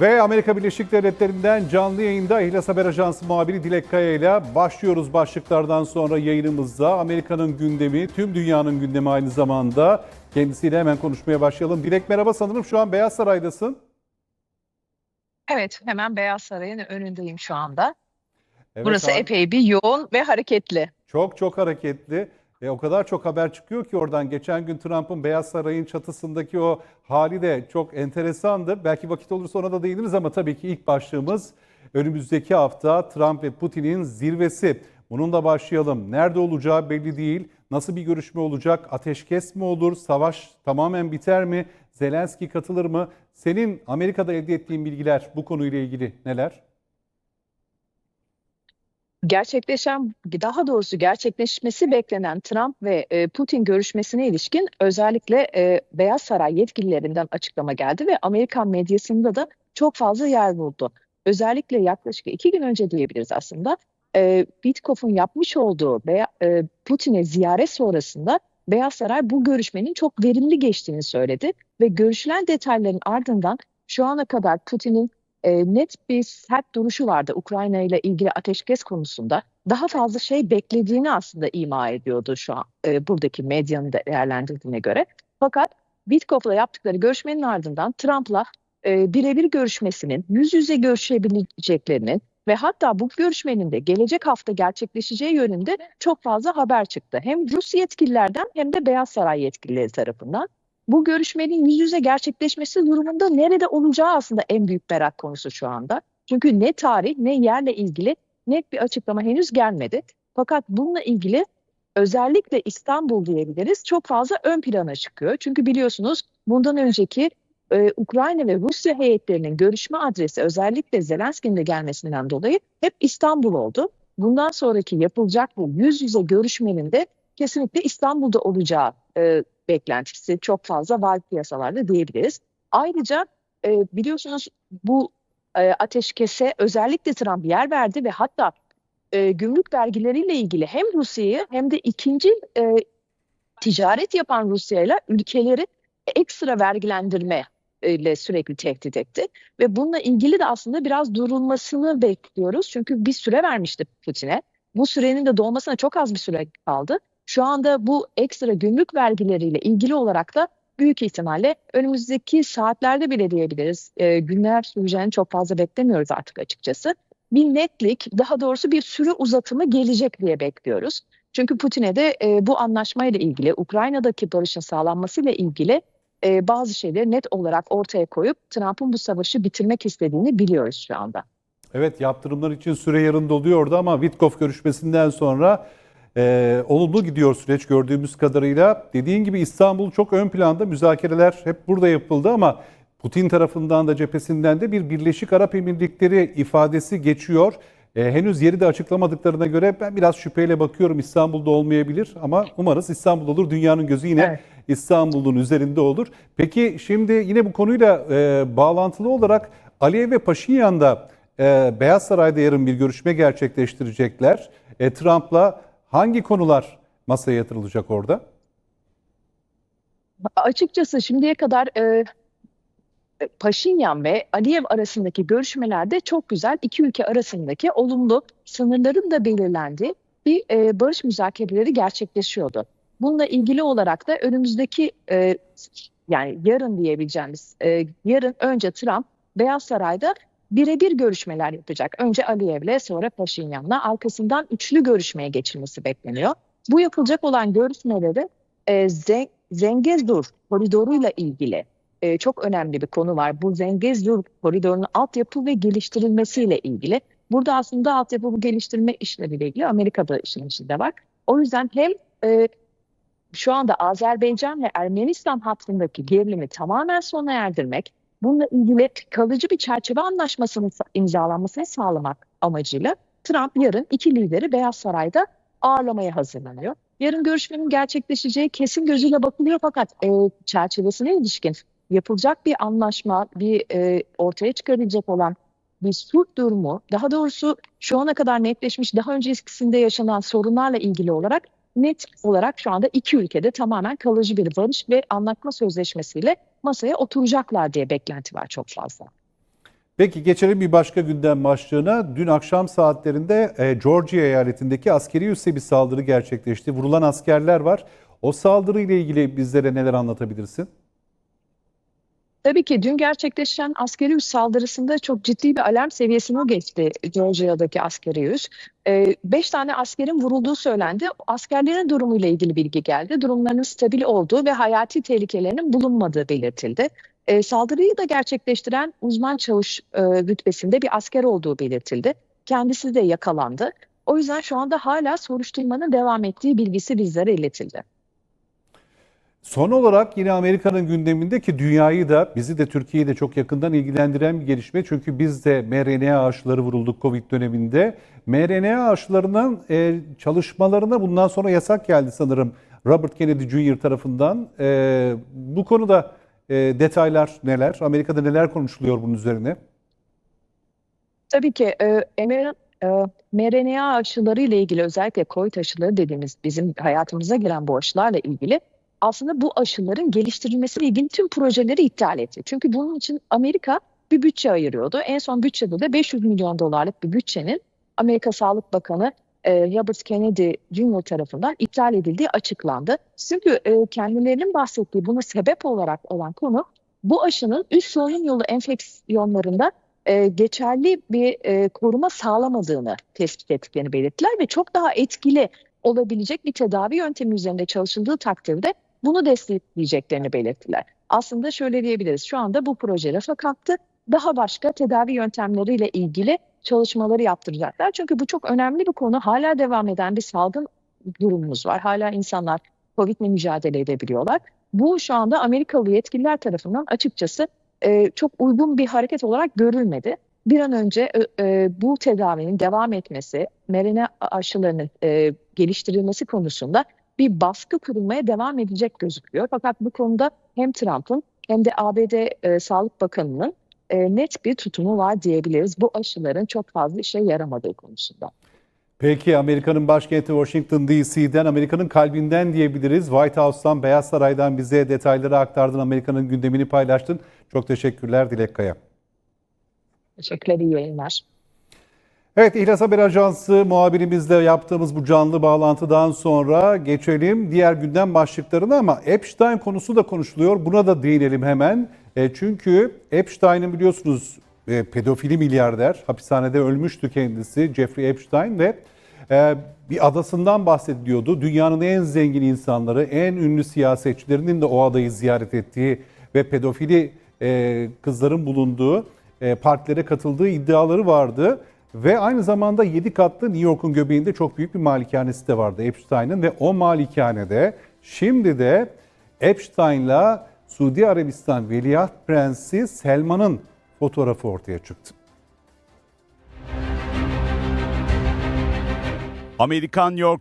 Ve Amerika Birleşik Devletleri'nden canlı yayında İhlas Haber Ajansı muhabiri Dilek Kaya ile başlıyoruz başlıklardan sonra yayınımızda. Amerika'nın gündemi, tüm dünyanın gündemi aynı zamanda. Kendisiyle hemen konuşmaya başlayalım. Dilek merhaba sanırım şu an Beyaz Saray'dasın. Evet, hemen Beyaz Saray'ın önündeyim şu anda. Evet, Burası abi, epey bir yoğun ve hareketli. Çok çok hareketli. E, o kadar çok haber çıkıyor ki oradan. Geçen gün Trump'ın Beyaz Saray'ın çatısındaki o hali de çok enteresandı. Belki vakit olursa ona da değiniriz ama tabii ki ilk başlığımız önümüzdeki hafta Trump ve Putin'in zirvesi. Bununla başlayalım. Nerede olacağı belli değil. Nasıl bir görüşme olacak? Ateşkes mi olur? Savaş tamamen biter mi? Zelenski katılır mı? Senin Amerika'da elde ettiğin bilgiler bu konuyla ilgili neler? Gerçekleşen, daha doğrusu gerçekleşmesi beklenen Trump ve e, Putin görüşmesine ilişkin özellikle e, Beyaz Saray yetkililerinden açıklama geldi ve Amerikan medyasında da çok fazla yer buldu. Özellikle yaklaşık iki gün önce diyebiliriz aslında. E, Witkoff'un yapmış olduğu e, Putin'e ziyaret sonrasında Beyaz Saray bu görüşmenin çok verimli geçtiğini söyledi ve görüşülen detayların ardından şu ana kadar Putin'in e, net bir sert duruşu vardı Ukrayna ile ilgili ateşkes konusunda. Daha fazla şey beklediğini aslında ima ediyordu şu an e, buradaki medyanın da değerlendirdiğine göre. Fakat Witkoff'la yaptıkları görüşmenin ardından Trump'la e, birebir görüşmesinin, yüz yüze görüşebileceklerinin ve hatta bu görüşmenin de gelecek hafta gerçekleşeceği yönünde çok fazla haber çıktı. Hem Rus yetkililerden hem de Beyaz Saray yetkilileri tarafından. Bu görüşmenin yüz yüze gerçekleşmesi durumunda nerede olacağı aslında en büyük merak konusu şu anda. Çünkü ne tarih ne yerle ilgili net bir açıklama henüz gelmedi. Fakat bununla ilgili özellikle İstanbul diyebiliriz çok fazla ön plana çıkıyor. Çünkü biliyorsunuz bundan önceki e, Ukrayna ve Rusya heyetlerinin görüşme adresi özellikle Zelenski'nin de gelmesinden dolayı hep İstanbul oldu. Bundan sonraki yapılacak bu yüz yüze görüşmenin de kesinlikle İstanbul'da olacağı e, beklentisi çok fazla var piyasalarda diyebiliriz. Ayrıca e, biliyorsunuz bu e, ateşkese özellikle Trump yer verdi ve hatta e, gümrük vergileriyle ilgili hem Rusya'yı hem de ikinci e, ticaret yapan Rusya'yla ülkeleri ekstra vergilendirme ile sürekli tehdit etti. Ve bununla ilgili de aslında biraz durulmasını bekliyoruz. Çünkü bir süre vermişti Putin'e. Bu sürenin de dolmasına çok az bir süre kaldı. Şu anda bu ekstra gümrük vergileriyle ilgili olarak da büyük ihtimalle önümüzdeki saatlerde bile diyebiliriz. E, günler süreceğini çok fazla beklemiyoruz artık açıkçası. Bir netlik, daha doğrusu bir süre uzatımı gelecek diye bekliyoruz. Çünkü Putin'e de e, bu anlaşmayla ilgili, Ukrayna'daki barışın sağlanmasıyla ilgili e, bazı şeyleri net olarak ortaya koyup Trump'ın bu savaşı bitirmek istediğini biliyoruz şu anda. Evet yaptırımlar için süre yarın doluyordu ama Witkoff görüşmesinden sonra e, olumlu gidiyor süreç gördüğümüz kadarıyla. Dediğin gibi İstanbul çok ön planda müzakereler hep burada yapıldı ama Putin tarafından da cephesinden de bir Birleşik Arap Emirlikleri ifadesi geçiyor. E, henüz yeri de açıklamadıklarına göre ben biraz şüpheyle bakıyorum İstanbul'da olmayabilir ama umarız İstanbul olur. Dünyanın gözü yine Evet. İstanbul'un üzerinde olur. Peki şimdi yine bu konuyla e, bağlantılı olarak Aliyev ve Paşinyan da e, Beyaz Saray'da yarın bir görüşme gerçekleştirecekler. E, Trump'la hangi konular masaya yatırılacak orada? Açıkçası şimdiye kadar e, Paşinyan ve Aliyev arasındaki görüşmelerde çok güzel iki ülke arasındaki olumlu sınırların da belirlendiği bir e, barış müzakereleri gerçekleşiyordu. Bununla ilgili olarak da önümüzdeki e, yani yarın diyebileceğimiz e, yarın önce Trump Beyaz Saray'da birebir görüşmeler yapacak. Önce Aliyev'le sonra Paşinyan'la arkasından üçlü görüşmeye geçilmesi bekleniyor. Bu yapılacak olan görüşmeleri e, Zen- Zengezur koridoruyla ilgili e, çok önemli bir konu var. Bu Zengezur koridorunun altyapı ve geliştirilmesiyle ilgili. Burada aslında altyapı bu geliştirme işleriyle ilgili Amerika'da işin içinde var. O yüzden hem e, şu anda Azerbaycan ve Ermenistan hattındaki gerilimi tamamen sona erdirmek, bununla ilgili kalıcı bir çerçeve anlaşmasının imzalanmasını sağlamak amacıyla Trump yarın iki lideri Beyaz Saray'da ağırlamaya hazırlanıyor. Yarın görüşmenin gerçekleşeceği kesin gözüyle bakılıyor fakat e, çerçevesine ilişkin yapılacak bir anlaşma, bir e, ortaya çıkarılacak olan bir sulh durumu, daha doğrusu şu ana kadar netleşmiş, daha öncesinde yaşanan sorunlarla ilgili olarak net olarak şu anda iki ülkede tamamen kalıcı bir barış ve anlaşma sözleşmesiyle masaya oturacaklar diye beklenti var çok fazla. Peki geçelim bir başka gündem başlığına. Dün akşam saatlerinde e, Georgia eyaletindeki askeri üsse bir saldırı gerçekleşti. Vurulan askerler var. O saldırı ile ilgili bizlere neler anlatabilirsin? Tabii ki dün gerçekleşen askeri üs saldırısında çok ciddi bir alarm seviyesini geçti Georgia'daki askeri üs. Ee, beş tane askerin vurulduğu söylendi. Askerlerin durumuyla ilgili bilgi geldi. Durumlarının stabil olduğu ve hayati tehlikelerinin bulunmadığı belirtildi. Ee, saldırıyı da gerçekleştiren uzman çavuş e, rütbesinde bir asker olduğu belirtildi. Kendisi de yakalandı. O yüzden şu anda hala soruşturmanın devam ettiği bilgisi bizlere iletildi. Son olarak yine Amerika'nın gündeminde ki dünyayı da bizi de Türkiye'yi de çok yakından ilgilendiren bir gelişme. Çünkü biz de mRNA aşıları vurulduk Covid döneminde. mRNA aşılarının e, çalışmalarına bundan sonra yasak geldi sanırım Robert Kennedy Jr. tarafından. E, bu konuda e, detaylar neler? Amerika'da neler konuşuluyor bunun üzerine? Tabii ki e, mRNA, e, mRNA aşıları ile ilgili özellikle COVID aşıları dediğimiz bizim hayatımıza giren bu aşılarla ilgili aslında bu aşıların geliştirilmesiyle ilgili tüm projeleri iptal etti. Çünkü bunun için Amerika bir bütçe ayırıyordu. En son bütçede de 500 milyon dolarlık bir bütçenin Amerika Sağlık Bakanı e, Robert Kennedy Jr. tarafından iptal edildiği açıklandı. Çünkü e, kendilerinin bahsettiği buna sebep olarak olan konu bu aşının üst solunum yolu enfeksiyonlarında e, geçerli bir e, koruma sağlamadığını tespit ettiklerini belirttiler ve çok daha etkili olabilecek bir tedavi yöntemi üzerinde çalışıldığı takdirde bunu destekleyeceklerini belirttiler. Aslında şöyle diyebiliriz. Şu anda bu proje rafa kalktı. Daha başka tedavi yöntemleriyle ilgili çalışmaları yaptıracaklar. Çünkü bu çok önemli bir konu. Hala devam eden bir salgın durumumuz var. Hala insanlar Covid'le mücadele edebiliyorlar. Bu şu anda Amerikalı yetkililer tarafından açıkçası e, çok uygun bir hareket olarak görülmedi. Bir an önce e, e, bu tedavinin devam etmesi, mRNA aşılarının e, geliştirilmesi konusunda bir baskı kurulmaya devam edecek gözüküyor. Fakat bu konuda hem Trump'ın hem de ABD e, Sağlık Bakanı'nın e, net bir tutumu var diyebiliriz. Bu aşıların çok fazla işe yaramadığı konusunda. Peki Amerika'nın başkenti Washington DC'den, Amerika'nın kalbinden diyebiliriz. White House'tan, Beyaz Saray'dan bize detayları aktardın, Amerika'nın gündemini paylaştın. Çok teşekkürler Dilek Kaya. Teşekkürler, iyi yayınlar. Evet İhlas Haber Ajansı muhabirimizle yaptığımız bu canlı bağlantıdan sonra geçelim diğer gündem başlıklarına ama Epstein konusu da konuşuluyor. Buna da değinelim hemen. E, çünkü Epstein'in biliyorsunuz e, pedofili milyarder hapishanede ölmüştü kendisi Jeffrey Epstein ve e, bir adasından bahsediliyordu. Dünyanın en zengin insanları, en ünlü siyasetçilerinin de o adayı ziyaret ettiği ve pedofili e, kızların bulunduğu e, partilere katıldığı iddiaları vardı. Ve aynı zamanda 7 katlı New York'un göbeğinde çok büyük bir malikanesi de vardı Epstein'ın ve o malikanede şimdi de Epstein'la Suudi Arabistan Veliaht Prensi Selman'ın fotoğrafı ortaya çıktı. Amerikan New York